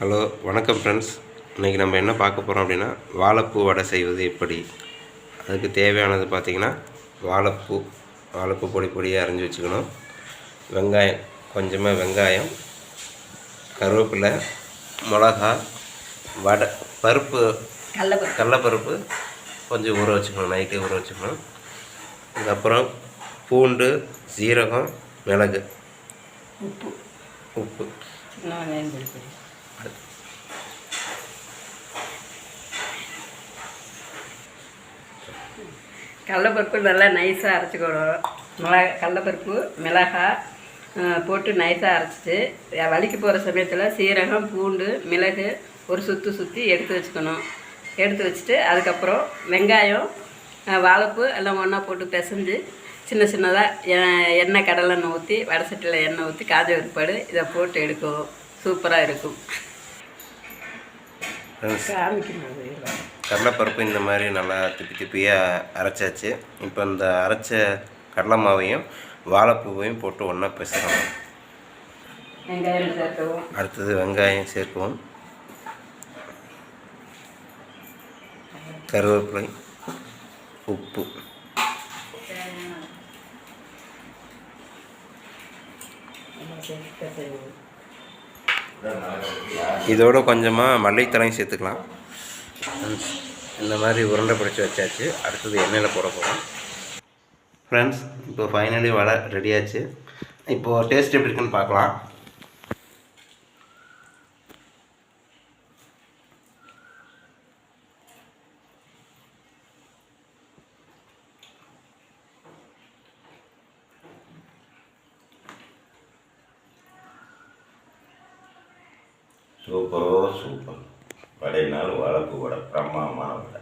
Hello வணக்கம் friends இன்றைக்கி நம்ம என்ன பார்க்க போகிறோம் அப்படின்னா வாழைப்பூ வடை செய்வது எப்படி? அதுக்கு தேவையானது பார்த்திங்கன்னா வாழைப்பூ வாழைப்பூ பொடி பொடியாக அரைஞ்சி வச்சுக்கணும். வெங்காயம் கொஞ்சமாக வெங்காயம் கருவேப்பிலை மிளகா வடை பருப்பு கடலப்பருப்பு. கொஞ்சம் ஊற வச்சுக்கணும் நைட்டே ஊற வச்சுக்கணும். அதுக்கப்புறம் பூண்டு சீரகம் மிளகு. உப்பு. உப்பு. கடலப்பருப்பு நல்லா நைஸாக அரைச்சிக்கணும் மிளகா கடலப்பருப்பு மிளகாய் போட்டு நைஸாக அரைச்சிட்டு வலிக்கு போகிற சமயத்தில் சீரகம் பூண்டு மிளகு ஒரு சுற்று சுற்றி எடுத்து வச்சுக்கணும். எடுத்து வச்சுட்டு அதுக்கப்புறம் வெங்காயம் வாழைப்பு எல்லாம் ஒன்றா போட்டு பிசைஞ்சு சின்ன சின்னதாக எண்ணெய் கடலெண்ணெய் ஊற்றி வடை சட்டியில் எண்ணெய் ஊற்றி காஞ்ச விற்பாடு இதை போட்டு எடுக்கும் சூப்பராக இருக்கும். கடலைப்பருப்பு இந்த மாதிரி நல்லா திப்பி திப்பியாக அரைச்சாச்சு. இப்போ இந்த அரைச்ச கடலை மாவையும் வாழைப்பூவையும் போட்டு ஒன்றா பிசைறோம். அடுத்தது வெங்காயம் சேர்க்கவும். கருவேப்பிலை உப்பு. இதோட கொஞ்சமாக மல்லித்தலையும் சேர்த்துக்கலாம். இந்த மாதிரி உருண்டை பிடிச்சி வச்சாச்சு. அடுத்தது எண்ணெயில் போட போகிறோம் ஃப்ரெண்ட்ஸ் இப்போ ஃபைனலி வடை ரெடியாச்சு இப்போது டேஸ்ட் எப்படி இருக்குன்னு பார்க்கலாம். சூப்பரோ சூப்பர். வடைனால் வளர்ப்பு வடை பிரம்மாமான வடை